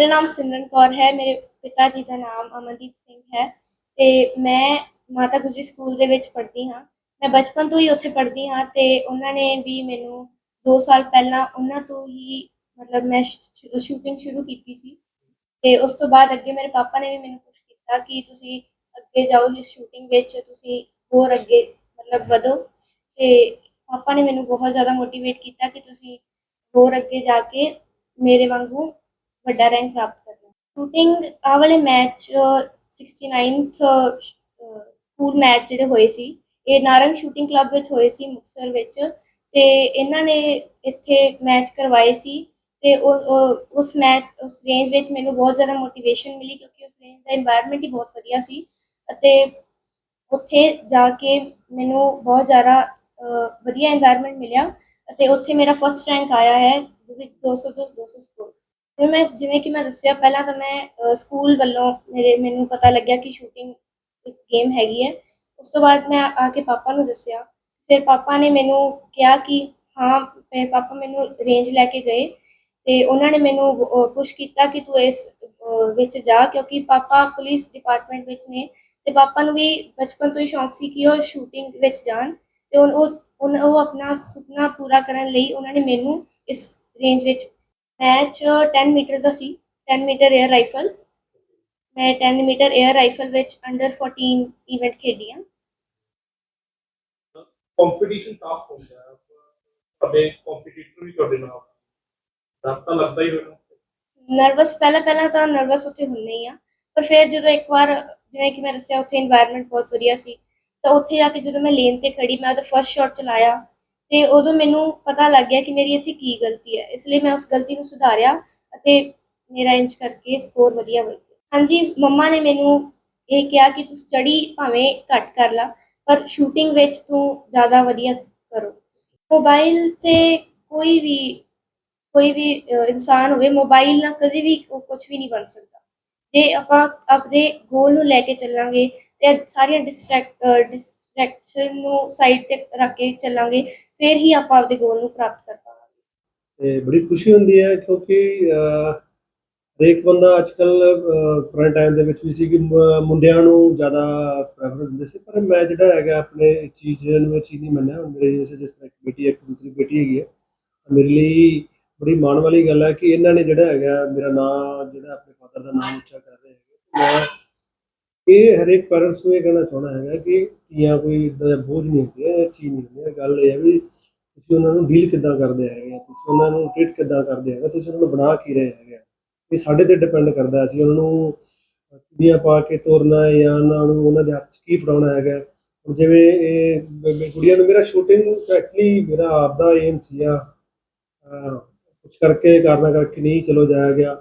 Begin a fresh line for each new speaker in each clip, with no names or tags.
ਮੇਰਾ ਨਾਮ ਸਿਮਰਨ ਕੌਰ ਹੈ, ਮੇਰੇ ਪਿਤਾ ਜੀ ਦਾ ਨਾਮ ਅਮਨਦੀਪ ਸਿੰਘ ਹੈ ਤੇ ਮੈਂ ਮਾਤਾ ਗੁਜਰੀ ਸਕੂਲ ਦੇ ਵਿੱਚ ਪੜ੍ਹਦੀ ਹਾਂ। ਮੈਂ ਬਚਪਨ ਤੋਂ ਹੀ ਉੱਥੇ ਪੜ੍ਹਦੀ ਹਾਂ ਤੇ ਉਹਨਾਂ ਨੇ ਵੀ ਮੈਨੂੰ 2 ਸਾਲ ਪਹਿਲਾਂ ਉਹਨਾਂ ਤੋਂ ਹੀ ਮਤਲਬ ਮੈਂ ਸ਼ੂਟਿੰਗ ਸ਼ੁਰੂ ਕੀਤੀ ਸੀ ਤੇ ਉਸ ਤੋਂ ਬਾਅਦ ਅੱਗੇ ਮੇਰੇ ਪਾਪਾ ਨੇ ਵੀ ਮੈਨੂੰ ਪੁਸ਼ ਕੀਤਾ ਕਿ ਤੁਸੀਂ ਅੱਗੇ ਜਾਓ ਇਸ ਸ਼ੂਟਿੰਗ ਵਿੱਚ, ਤੁਸੀਂ ਹੋਰ ਅੱਗੇ ਮਤਲਬ ਵਧੋ ਤੇ ਪਾਪਾ ਨੇ ਮੈਨੂੰ ਬਹੁਤ ਜ਼ਿਆਦਾ ਮੋਟੀਵੇਟ ਕੀਤਾ ਕਿ ਤੁਸੀਂ ਹੋਰ ਅੱਗੇ ਜਾ ਕੇ ਮੇਰੇ ਵਾਂਗੂ ਵੱਡਾ ਰੈਂਕ ਪ੍ਰਾਪਤ ਕਰਨਾ ਸ਼ੂਟਿੰਗ ਆ ਵਾਲੇ ਮੈਚ 69th ਸਕੂਲ ਮੈਚ ਜਿਹੜੇ ਹੋਏ ਸੀ, ਇਹ ਨਾਰੰਗ ਸ਼ੂਟਿੰਗ ਕਲੱਬ ਵਿੱਚ ਹੋਏ ਸੀ ਮੁਕਸਰ ਵਿੱਚ ਤੇ ਇਹਨਾਂ ਨੇ ਇੱਥੇ ਮੈਚ ਕਰਵਾਏ ਸੀ ਤੇ ਉਸ ਮੈਚ ਉਸ ਰੇਂਜ ਵਿੱਚ ਮੈਨੂੰ ਬਹੁਤ ਜ਼ਿਆਦਾ ਮੋਟੀਵੇਸ਼ਨ ਮਿਲੀ ਕਿਉਂਕਿ ਉਸ ਰੇਂਜ ਦਾ এনवायरमेंट ਹੀ ਬਹੁਤ ਵਧੀਆ ਸੀ ਅਤੇ ਉੱਥੇ ਜਾ ਕੇ ਮੈਨੂੰ ਬਹੁਤ ਜ਼ਿਆਦਾ ਵਧੀਆ এনवायरमेंट ਮਿਲਿਆ ਅਤੇ ਉੱਥੇ ਮੇਰਾ ਫਸਟ ਰੈਂਕ ਆਇਆ ਹੈ 200 ਤੋਂ 200 ਸਕੋਰ। ਜਿਵੇਂ ਮੈਂ ਜਿਵੇਂ ਕਿ ਮੈਂ ਦੱਸਿਆ, ਪਹਿਲਾਂ ਤਾਂ ਮੈਂ ਸਕੂਲ ਵੱਲੋਂ ਮੇਰੇ, ਮੈਨੂੰ ਪਤਾ ਲੱਗਿਆ ਕਿ ਸ਼ੂਟਿੰਗ ਇੱਕ ਗੇਮ ਹੈਗੀ ਹੈ। ਉਸ ਤੋਂ ਬਾਅਦ ਮੈਂ ਆ ਕੇ ਪਾਪਾ ਨੂੰ ਦੱਸਿਆ। ਫਿਰ ਪਾਪਾ ਨੇ ਮੈਨੂੰ ਕਿਹਾ ਕਿ ਹਾਂ ਮੇਰੇ ਪਾਪਾ ਮੈਨੂੰ ਰੇਂਜ ਲੈ ਕੇ ਗਏ ਤੇ ਉਹਨਾਂ ਨੇ ਮੈਨੂੰ ਪੁਸ਼ ਕੀਤਾ ਕਿ ਤੂੰ ਇਸ ਵਿੱਚ ਜਾ ਕਿਉਂਕਿ ਪਾਪਾ ਪੁਲਿਸ ਡਿਪਾਰਟਮੈਂਟ ਵਿੱਚ ਨੇ ਤੇ ਪਾਪਾ ਨੂੰ ਵੀ ਬਚਪਨ ਤੋਂ ਹੀ ਸ਼ੌਂਕ ਸੀ ਕਿ ਉਹ ਸ਼ੂਟਿੰਗ ਵਿੱਚ ਜਾਣ ਤੇ ਉਹ ਉਹ ਉਹ ਆਪਣਾ ਸੁਪਨਾ ਪੂਰਾ ਕਰਨ ਲਈ ਉਹਨਾਂ ਨੇ ਮੈਨੂੰ ਇਸ ਰੇਂਜ ਵਿੱਚ match uh, 10 meter the sea 10 meter air rifle मैं 10 मीटर एयर राइफल विच अंडर 14 इवेंट खेडी हाँ
कंपटीशन टफ हो गया अबे कंपटीटर भी ਤੁਹਾਡੇ ਨਾਲ ਡਰ ਤਾਂ ਲੱਗਦਾ ਹੀ ਹੋਣਾ
ਨਰਵਸ ਪਹਿਲਾਂ ਪਹਿਲਾਂ ਤਾਂ ਨਰਵਸ ਉੱਥੇ ਹੁੰਨੇ ਹੀ ਆ ਪਰ ਫਿਰ ਜਦੋਂ ਇੱਕ ਵਾਰ ਜਿਵੇਂ ਕਿ ਮੈਂ ਦੱਸਿਆ ਉੱਥੇ এনवायरमेंट ਬਹੁਤ ਵਧੀਆ ਸੀ ਤਾਂ ਉੱਥੇ ਜਾ ਕੇ ਜਦੋਂ ਮੈਂ ਲੇਨ ਤੇ ਖੜੀ ਮੈਂ ਉਹਦਾ ਫਰਸਟ ਸ਼ਾਟ ਚਲਾਇਆ ਤੇ ਉਦੋਂ ਮੈਨੂੰ ਪਤਾ ਲੱਗ ਗਿਆ ਕਿ ਮੇਰੀ ਇੱਥੇ ਕੀ ਗਲਤੀ ਹੈ। ਇਸ ਲਈ ਮੈਂ ਉਸ ਗਲਤੀ ਨੂੰ ਸੁਧਾਰਿਆ ਅਤੇ ਮੇਰਾ ਇੰਚ ਕਰਕੇ ਸਕੋਰ ਵਧੀਆ ਹੋ ਗਿਆ ਹਾਂਜੀ, ਮੰਮਾ ਨੇ ਮੈਨੂੰ ਇਹ ਕਿਹਾ ਕਿ ਤੂੰ ਸਟੱਡੀ ਭਾਵੇਂ ਘੱਟ ਕਰ ਲਾ, ਪਰ ਸ਼ੂਟਿੰਗ ਵਿੱਚ ਤੂੰ ਜ਼ਿਆਦਾ ਵਧੀਆ ਕਰੋ। ਮੋਬਾਈਲ ਤੇ ਕੋਈ ਵੀ ਕੋਈ ਵੀ ਇਨਸਾਨ ਹੋਵੇ ਮੋਬਾਈਲ ਨਾਲ ਕਦੇ ਵੀ ਕੁਝ ਵੀ ਨਹੀਂ ਬਣ ਸਕਦਾ। ਜੇ ਆਪਾਂ ਆਪਣੇ ਗੋਲ ਨੂੰ ਲੈ ਕੇ ਚੱਲਾਂਗੇ ਤੇ ਸਾਰੀਆਂ ਡਿਸਟਰੈਕਟ ਡਿਸਟਰੈਕਸ਼ਨ ਨੂੰ ਸਾਈਡ ਤੇ ਰੱਖ ਕੇ ਚੱਲਾਂਗੇ ਫਿਰ ਹੀ ਆਪਾਂ ਆਪਣੇ ਗੋਲ ਨੂੰ ਪ੍ਰਾਪਤ ਕਰ ਪਾਵਾਂਗੇ।
ਤੇ ਬੜੀ ਖੁਸ਼ੀ ਹੁੰਦੀ ਹੈ ਕਿਉਂਕਿ ਹਰੇਕ ਬੰਦਾ ਅੱਜਕੱਲ ਪੁਰਾਣੇ ਟਾਈਮ ਦੇ ਵਿੱਚ ਵੀ ਸੀ ਕਿ ਮੁੰਡਿਆਂ ਨੂੰ ਜ਼ਿਆਦਾ ਪ੍ਰੈਫਰੈਂਸ ਦਿੰਦੇ ਸੀ ਪਰ ਮੈਂ ਜਿਹੜਾ ਹੈਗਾ ਆਪਣੇ ਇਸ ਚੀਜ਼ ਨੂੰ ਇਹ ਚੀਜ਼ ਨਹੀਂ ਮੰਨਿਆ ਮੇਰੇ ਜਿਸ ਜਿਸ ਤਰ੍ਹਾਂ ਇੱਕ ਬੇਟੀ ਹੈ, ਇੱਕ ਦੂਸਰੀ ਬੇਟੀ ਹੈਗੀ ਹੈ ਮੇਰੇ ਲਈ ਬੜੀ ਮਾਣ ਵਾਲੀ ਗੱਲ ਹੈ ਕਿ ਇਹਨਾਂ ਨੇ ਜਿਹੜਾ ਹੈਗਾ ਮੇਰਾ ਨਾਂ ਜਿਹੜਾ ਆਪਣੇ ਫਾਦਰ ਦਾ ਨਾਮ ਉੱਚਾ ਕਰ ਰਹੇ ਹੈਗੇ। ਮੈਂ ਇਹ ਹਰੇਕ ਪੈਰੈਂਟਸ ਨੂੰ ਇਹ ਕਹਿਣਾ ਚਾਹਣਾ ਹੈਗਾ ਕਿ ਧੀਆਂ ਕੋਈ ਇਦਾਂ ਦਾ ਬੋਝ ਨਹੀਂ ਹੁੰਦੀਆਂ ਇਹ ਚੀਜ਼ ਨਹੀਂ ਹੁੰਦੀ ਗੱਲ ਇਹ ਹੈ ਵੀ ਤੁਸੀਂ ਉਹਨਾਂ ਨੂੰ ਡੀਲ ਕਿੱਦਾਂ ਕਰਦੇ ਹੈਗੇ ਤੁਸੀਂ ਉਹਨਾਂ ਨੂੰ ਟ੍ਰੀਟ ਕਿੱਦਾਂ ਕਰਦੇ ਹੈਗੇ ਤੁਸੀਂ ਉਹਨਾਂ ਨੂੰ ਬਣਾ ਕੀ ਰਹੇ ਹੈਗੇ ਆ। ਇਹ ਸਾਡੇ ਤੇ ਡਿਪੈਂਡ ਕਰਦਾ ਅਸੀਂ ਉਹਨਾਂ ਨੂੰ ਚੁੜੀਆਂ ਪਾ ਕੇ ਤੋਰਨਾ ਹੈ ਜਾਂ ਉਹਨਾਂ ਨੂੰ ਉਹਨਾਂ ਦੇ ਹੱਥ 'ਚ ਕੀ ਫੜਾਉਣਾ ਹੈਗਾ ਹੁਣ ਜਿਵੇਂ ਇਹ ਬ- ਕੁੜੀਆਂ ਨੂੰ ਮੇਰਾ ਸ਼ੂਟਿੰਗ ਐਕਚੁਅਲੀ ਮੇਰਾ ਆਪ ਦਾ ਏਮ ਸੀਗਾ। ਕੁਝ ਕਰਕੇ ਕਾਰਨਾ ਕਰਕੇ ਨਹੀਂ ਚਲੋ ਜਾਇਆ ਗਿਆ।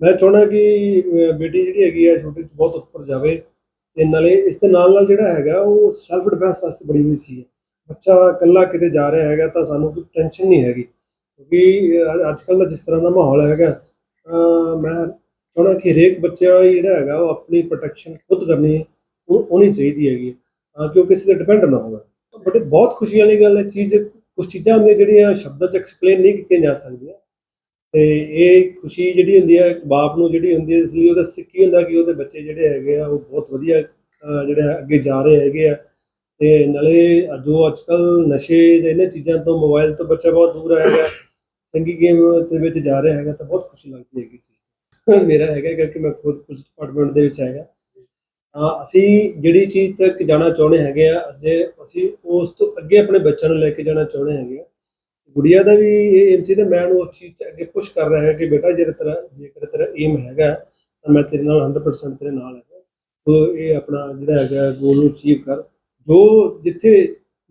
ਮੈਂ ਚਾਹੁੰਦਾ ਕਿ ਬੇਟੀ ਜਿਹੜੀ ਹੈਗੀ ਹੈ ਛੋਟੀ 'ਚ ਬਹੁਤ ਉੱਪਰ ਜਾਵੇ ਤੇ ਨਾਲੇ ਇਸ ਦੇ ਨਾਲ ਨਾਲ ਜਿਹੜਾ ਹੈਗਾ, ਉਹ ਸੈਲਫ ਡਿਫੈਂਸ ਵਾਸਤੇ ਬੜੀ ਹੋਈ ਸੀ। ਬੱਚਾ ਇਕੱਲਾ ਕਿਤੇ ਜਾ ਰਿਹਾ ਹੈਗਾ ਤਾਂ ਸਾਨੂੰ ਕੋਈ ਟੈਨਸ਼ਨ ਨਹੀਂ ਹੈਗੀ। ਕਿਉਂਕਿ ਅੱਜ ਕੱਲ ਦਾ ਜਿਸ ਤਰ੍ਹਾਂ ਦਾ ਮਾਹੌਲ ਹੈਗਾ ਮੈਂ ਚਾਹੁੰਦਾ ਕਿ ਹਰੇਕ ਬੱਚਾ ਜਿਹੜਾ ਹੈਗਾ, ਉਹ ਆਪਣੀ ਪ੍ਰੋਟੈਕਸ਼ਨ ਖੁਦ ਕਰਨੀ ਉਹ, ਹੋਣੀ ਚਾਹੀਦੀ ਹੈਗੀ। ਤਾਂ ਕਿ ਉਹ ਕਿਸੇ ਤੇ ਡਿਪੈਂਡ ਨਾ ਹੋਵੇ। ਬਟ ਬਹੁਤ ਖੁਸ਼ੀ ਵਾਲੀ ਗੱਲ ਹੈ ਚੀਜ਼ ਕੁਝ ਚੀਜ਼ਾਂ ਹੁੰਦੀਆਂ ਜਿਹੜੀਆਂ ਸ਼ਬਦਾਂ 'ਚ ਐਕਸਪਲੇਨ ਨਹੀਂ ਕੀਤੀਆਂ ਜਾ ਸਕਦੀਆਂ। ਤੇ ਇਹ ਖੁਸ਼ੀ ਜਿਹੜੀ ਹੁੰਦੀ ਹੈ ਬਾਪ ਨੂੰ ਜਿਹੜੀ ਹੁੰਦੀ ਹੈ ਇਸ ਲਈ ਉਹਦਾ ਸਿੱਕੀ ਹੁੰਦਾ ਕਿ ਉਹਦੇ ਬੱਚੇ ਜਿਹੜੇ ਹੈਗੇ ਆ, ਉਹ ਬਹੁਤ ਵਧੀਆ, ਅਹ ਜਿਹੜੇ ਹੈ ਅੱਗੇ ਜਾ ਰਹੇ ਹੈਗੇ ਆ। ਤੇ ਨਾਲੇ ਜੋ ਅੱਜਕੱਲ ਨਸ਼ੇ ਜਾਂ ਇਹਨਾਂ ਚੀਜ਼ਾਂ ਤੋਂ ਮੋਬਾਈਲ ਤੋਂ ਬੱਚਾ ਬਹੁਤ ਦੂਰ ਹੈਗਾ ਚੰਗੀ ਗੇਮ ਦੇ ਵਿੱਚ ਜਾ ਰਿਹਾ ਹੈਗਾ, ਤਾਂ ਬਹੁਤ ਖੁਸ਼ੀ ਲੱਗਦੀ ਹੈਗੀ ਚੀਜ਼ ਮੇਰਾ ਹੈਗਾ ਕਿਉਂਕਿ ਮੈਂ ਖੁਦ ਪੁਲਿਸ ਡਿਪਾਰਟਮੈਂਟ ਦੇ ਵਿੱਚ ਹੈਗਾ। ਤਾਂ ਅਸੀਂ ਜਿਹੜੀ ਚੀਜ਼ ਤੱਕ ਜਾਣਾ ਚਾਹੁੰਦੇ ਹੈਗੇ ਆ, ਜੇ ਅਸੀਂ ਉਸ ਤੋਂ ਅੱਗੇ ਆਪਣੇ ਬੱਚਿਆਂ ਨੂੰ ਲੈ ਕੇ ਜਾਣਾ ਚਾਹੁੰਦੇ ਹੈਗੇ ਆ ਗੁੜੀਆ ਦਾ ਵੀ ਇਹ ਏਮ ਸੀ ਤੇ ਮੈਂ ਉਹਨੂੰ ਉਸ ਚੀਜ਼ 'ਚ ਅੱਗੇ ਪੁਸ਼ ਕਰ ਰਿਹਾ ਹੈ ਕਿ ਬੇਟਾ ਜੇ ਤੇਰਾ, ਜੇਕਰ ਤੇਰਾ ਏਮ ਹੈਗਾ, ਤਾਂ ਮੈਂ ਤੇਰੇ ਨਾਲ 100% ਤੇਰੇ ਨਾਲ ਹੈਗਾ। ਤੋ ਇਹ ਆਪਣਾ ਜਿਹੜਾ ਹੈਗਾ ਗੋਲ ਨੂੰ ਅਚੀਵ ਕਰ। ਜੋ ਜਿੱਥੇ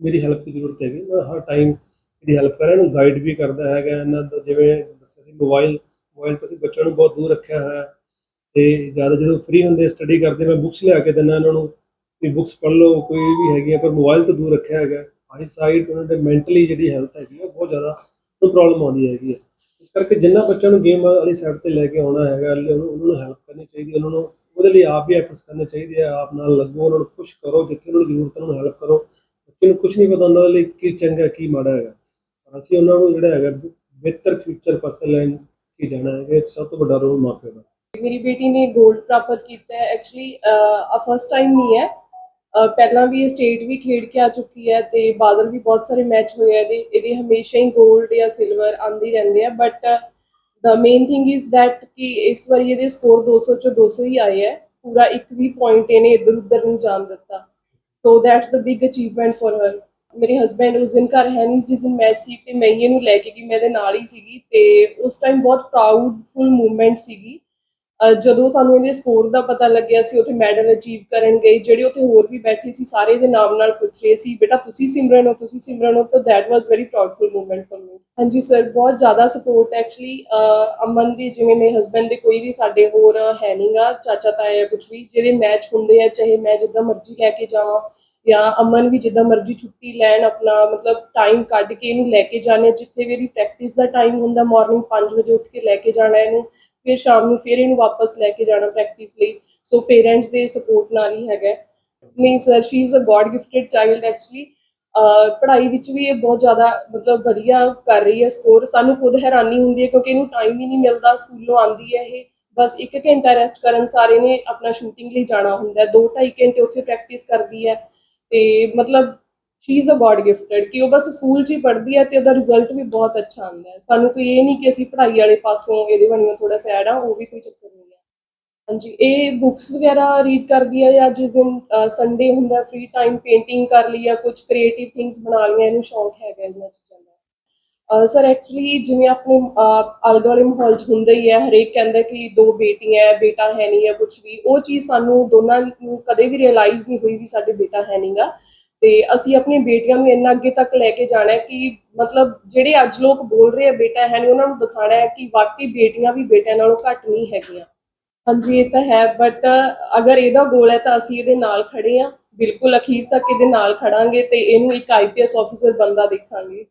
ਮੇਰੀ ਹੈਲਪ ਦੀ ਜ਼ਰੂਰਤ ਹੈਗੀ, ਮੈਂ ਹਰ ਟਾਈਮ ਇਹਦੀ ਹੈਲਪ ਕਰਾਂ ਇਹਨੂੰ ਗਾਈਡ ਵੀ ਕਰਦਾ ਹੈਗਾ। ਇਹਨਾਂ ਦਾ ਜਿਵੇਂ ਦੱਸਿਆ ਸੀ ਮੋਬਾਈਲ ਮੋਬਾਈਲ ਤੋਂ ਅਸੀਂ ਬੱਚਿਆਂ ਨੂੰ ਬਹੁਤ ਦੂਰ ਰੱਖਿਆ ਹੋਇਆ। ਹੈ ਤੇ ਜ਼ਿਆਦਾ ਜਦੋਂ ਫ੍ਰੀ ਹੁੰਦੇ ਸਟੱਡੀ ਕਰਦੇ, ਮੈਂ ਬੁੱਕਸ ਲਿਆ ਕੇ ਦਿੰਦਾ ਇਹਨਾਂ ਨੂੰ। ਵੀ ਬੁੱਕਸ ਪੜ੍ਹ ਲਓ, ਕੋਈ ਵੀ ਹੈਗੀ ਪਰ ਮੋਬਾਈਲ ਤੋਂ ਦੂਰ ਰੱਖਿਆ ਹੈਗਾ। ਆਈ ਸਾਈਡ ਉਹਨਾਂ ਦੇ ਮੈਂਟਲੀ ਜਿਹੜੀ ਹੈਲਥ ਹੈਗੀ ਹੈ ਬਹੁਤ ਜ਼ਿਆਦਾ ਨੂੰ ਪ੍ਰੋਬਲਮ ਆਉਂਦੀ ਹੈਗੀ ਹੈ ਇਸ ਕਰਕੇ ਜਿੰਨਾ ਬੱਚਿਆਂ ਨੂੰ ਗੇਮ ਵਾਲੀ ਸਾਈਡ ਤੇ ਲੈ ਕੇ ਆਉਣਾ ਹੈਗਾ ਉਹਨੂੰ ਉਹਨਾਂ ਨੂੰ ਹੈਲਪ ਕਰਨੀ ਚਾਹੀਦੀ ਹੈ, ਉਹਨਾਂ ਨੂੰ ਉਹਦੇ ਲਈ ਆਪ ਵੀ ਐਫਰਟਸ ਕਰਨੇ ਚਾਹੀਦੇ ਆ, ਆਪ ਨਾਲ ਲੱਗੋ, ਉਹਨਾਂ ਨੂੰ ਪੁਸ਼ ਕਰੋ, ਜਿੱਥੇ ਉਹਨਾਂ ਨੂੰ ਜ਼ਰੂਰਤ ਹੈ, ਉਹਨਾਂ ਨੂੰ ਹੈਲਪ ਕਰੋ। ਬੱਚੇ ਨੂੰ ਕੁਝ ਨਹੀਂ ਪਤਾ ਹੁੰਦਾ ਉਹਦੇ ਲਈ ਕੀ ਚੰਗਾ, ਕੀ ਮਾੜਾ ਹੈਗਾ। ਪਰ ਅਸੀਂ ਉਹਨਾਂ ਨੂੰ ਜਿਹੜਾ ਹੈਗਾ, ਬਿਹਤਰ ਫਿਊਚਰ ਪਾਸੇ ਲੈਣ ਕੇ ਜਾਣਾ ਹੈ ਇਹ ਸਭ ਤੋਂ ਵੱਡਾ ਰੋਲ ਮਾਪਿਆਂ ਦਾ।
ਮੇਰੀ ਬੇਟੀ ਨੇ 골ਡ ਪ੍ਰਾਪਤ ਕੀਤਾ ਹੈ। ਐਕਚੁਅਲੀ ਆ ਫਸਟ ਟਾਈਮ ਨਹੀਂ ਹੈ। ਅਹ ਪਹਿਲਾਂ ਵੀ ਇਹ ਸਟੇਟ ਵੀ ਖੇਡ ਕੇ ਆ ਚੁੱਕੀ ਹੈ ਤੇ ਬਾਦਲ ਵੀ ਬਹੁਤ ਸਾਰੇ ਮੈਚ ਹੋਏ ਆ ਇਹਦੇ ਇਹਦੇ ਹਮੇਸ਼ਾ ਹੀ 골ਡ ਜਾਂ ਸਿਲਵਰ ਆਂਦੇ ਹੀ ਰਹਿੰਦੇ ਆ but the main thing is that ਕਿ ਇਸ ਵਾਰੀ ਇਹਦੇ ਸਕੋਰ 200 ਚੋਂ 200 ਹੀ ਆਏ ਹੈ ਪੂਰਾ ਇੱਕ ਵੀ ਪੁਆਇੰਟ ਇਹਨੇ ਇੱਧਰ ਉੱਧਰ ਨਹੀਂ ਜਾਣ ਦਿੱਤਾ। So that's the big achievement for ਹਰ ਮੇਰੇ ਹਸਬੰਡ ਉਸ ਦਿਨ ਘਰ ਹੈ ਨਹੀਂ ਜਿਸ ਦਿਨ ਮੈਚ ਸੀ ਤੇ ਮੈਂ ਹੀ ਇਹਨੂੰ ਲੈ ਕੇ ਗਈ, ਮੈਂ ਇਹਦੇ ਨਾਲ ਹੀ ਸੀਗੀ ਤੇ ਉਸ ਟਾਈਮ ਬਹੁਤ ਪ੍ਰਾਊਡਫੁਲ ਮੂਵਮੈਂਟ ਸੀਗੀ। ਜਦੋਂ ਸਾਨੂੰ ਇਹਦੇ ਸਕੋਰ ਦਾ ਪਤਾ ਲੱਗਿਆ ਸੀ, ਉੱਥੇ ਮੈਡਲ ਅਚੀਵ ਕਰਨ ਗਏ, ਜਿਹੜੇ ਉੱਥੇ ਹੋਰ ਵੀ ਬੈਠੇ ਸੀ, ਸਾਰੇ ਦੇ ਨਾਮ ਨਾਲ ਪੁੱਛ ਰਹੇ ਸੀ, ਬੇਟਾ, ਤੁਸੀਂ ਸਿਮਰਨ ਹੋ, ਤੁਸੀਂ ਸਿਮਰਨ ਹੋ, ਤਾਂ that was very proudful movement for me ਹਾਂਜੀ ਸਰ ਬਹੁਤ ਜ਼ਿਆਦਾ ਸਪੋਰਟ ਐਕਚੁਅਲੀ ਅਮਨ ਦੀ, ਜਿਵੇਂ ਮੇਰੇ ਹਸਬੰਡ ਦੇ ਕੋਈ ਵੀ ਸਾਡੇ ਹੋਰ ਹੈ ਨਹੀਂਗਾ ਚਾਚਾ, ਤਾਇਆ ਕੁਝ ਵੀ, ਜਿਹਦੇ ਮੈਚ ਹੁੰਦੇ ਆ, ਚਾਹੇ ਮੈਂ ਜਿੱਦਾਂ ਮਰਜ਼ੀ ਲੈ ਕੇ ਜਾਵਾਂ ਜਾਂ ਅਮਨ ਵੀ ਜਿੱਦਾਂ ਮਰਜ਼ੀ ਛੁੱਟੀ ਲੈਣ ਆਪਣਾ, ਮਤਲਬ ਟਾਈਮ ਕੱਢ ਕੇ ਇਹਨੂੰ ਲੈ ਕੇ ਜਾਣੇ, ਜਿੱਥੇ ਵੀ ਇਹਦੀ ਪ੍ਰੈਕਟਿਸ ਦਾ ਟਾਈਮ ਹੁੰਦਾ ਮਾਰਨਿੰਗ 5 ਵਜੇ ਉੱਠ ਕੇ ਲੈ ਕੇ ਜਾਣਾ ਇਹਨੂੰ, ਫਿਰ ਸ਼ਾਮ ਨੂੰ ਫਿਰ ਇਹਨੂੰ ਵਾਪਸ ਲੈ ਕੇ ਜਾਣਾ ਪ੍ਰੈਕਟਿਸ ਲਈ। ਸੋ ਪੇਰੈਂਟਸ ਦੇ ਸਪੋਰਟ ਨਾਲ ਹੀ ਹੈਗਾ ਨਹੀਂ sir she is a god gifted child actually ਪੜ੍ਹਾਈ ਵਿੱਚ ਵੀ ਇਹ ਬਹੁਤ ਜ਼ਿਆਦਾ, ਮਤਲਬ ਵਧੀਆ ਕਰ ਰਹੀ ਹੈ ਸਕੋਰ ਸਾਨੂੰ ਖੁਦ ਹੈਰਾਨੀ ਹੁੰਦੀ ਹੈ ਕਿਉਂਕਿ ਇਹਨੂੰ ਟਾਈਮ ਹੀ ਨਹੀਂ ਮਿਲਦਾ, ਸਕੂਲੋਂ ਆਉਂਦੀ ਹੈ ਇਹ। ਬਸ ਇੱਕ ਘੰਟਾ ਰੈਸਟ ਕਰਨ ਸਾਰੇ ਨੇ ਆਪਣਾ ਸ਼ੂਟਿੰਗ ਲਈ ਜਾਣਾ ਹੁੰਦਾ ਹੈ। 2.5 ਘੰਟੇ ਉੱਥੇ ਪ੍ਰੈਕਟਿਸ ਕਰਦੀ ਹੈ। ਤੇ ਮਤਲਬ she is a god gifted ਕਿ ਉਹ ਬਸ ਸਕੂਲ 'ਚ ਹੀ ਪੜ੍ਹਦੀ ਹੈ ਤੇ ਉਹਦਾ ਰਿਜ਼ਲਟ ਵੀ ਬਹੁਤ ਅੱਛਾ ਆਉਂਦਾ ਹੈ। ਸਾਨੂੰ ਕੋਈ ਇਹ ਨਹੀਂ ਕਿ ਅਸੀਂ ਪੜ੍ਹਾਈ ਵਾਲੇ ਪਾਸੋਂ ਇਹਦੇ ਬਣੀਓ ਥੋੜਾ ਸੈਡ ਆ, ਉਹ ਵੀ ਕੋਈ ਚੱਕਰ ਨਹੀਂ ਹੈ। ਹਾਂਜੀ, ਇਹ ਬੁੱਕਸ ਵਗੈਰਾ ਰੀਡ ਕਰਦੀ ਹੈ ਜਾਂ ਜਿਸ ਦਿਨ ਸੰਡੇ ਹੁੰਦਾ ਫ੍ਰੀ ਟਾਈਮ ਪੇਂਟਿੰਗ ਕਰ ਲਈ ਜਾਂ ਕੁਝ ਕ੍ਰੀਏਟਿਵ ਥਿੰਗਸ ਬਣਾ ਲਈਆਂ, ਇਹਨੂੰ ਸ਼ੌਂਕ ਹੈਗਾ ਇਹਨਾਂ ਚੀਜ਼ਾਂ ਦਾ। ਸਰ ਐਕਚੁਅਲੀ ਜਿਵੇਂ ਆਪਣੇ ਆਲੇ ਦੁਆਲੇ ਮਾਹੌਲ 'ਚ ਹੁੰਦਾ ਹੀ ਹੈ, ਹਰੇਕ ਕਹਿੰਦਾ ਕਿ ਦੋ ਬੇਟੀਆਂ ਹੈ, ਬੇਟਾ ਹੈ ਨਹੀਂ ਹੈ ਕੁਝ ਵੀ। ਉਹ ਚੀਜ਼ ਸਾਨੂੰ ਦੋਨਾਂ ਨੂੰ ਕਦੇ ਵੀ ਰਿਅਲਾਈਜ਼ ਨਹੀਂ ਹੋਈ ਵੀ ਸਾਡੇ ਬੇਟਾ ਹੈ ਨਹੀਂਗਾ ਤੇ ਅਸੀਂ ਆਪਣੀ ਬੇਟੀਆਂ ਨੂੰ ਇੰਨਾ ਅੱਗੇ ਤੱਕ ਲੈ ਕੇ ਜਾਣਾ ਹੈ ਕਿ ਮਤਲਬ ਜਿਹੜੇ ਅੱਜ ਲੋਕ ਬੋਲ ਰਹੇ ਆ ਬੇਟਾ ਹੈ ਨਹੀਂ, ਉਹਨਾਂ ਨੂੰ ਦਿਖਾਣਾ ਹੈ ਕਿ ਵਾਕਈ ਬੇਟੀਆਂ ਵੀ ਬੇਟਿਆਂ ਨਾਲੋਂ ਘੱਟ ਨਹੀਂ ਹੈਗੀਆਂ। ਹਾਂਜੀ, ਇਹ ਤਾਂ ਹੈ ਬਟ ਅਗਰ ਇਹਦਾ ਗੋਲ ਹੈ ਤਾਂ ਅਸੀਂ ਇਹਦੇ ਨਾਲ ਖੜੇ ਆ ਬਿਲਕੁਲ ਅਖੀਰ ਤੱਕ ਇਹਦੇ ਨਾਲ ਖੜਾਂਗੇ ਤੇ ਇਹਨੂੰ ਇੱਕ ਆਈਪੀਐਸ ਆਫੀਸਰ ਬੰਦਾ ਦੇਖਾਂਗੇ।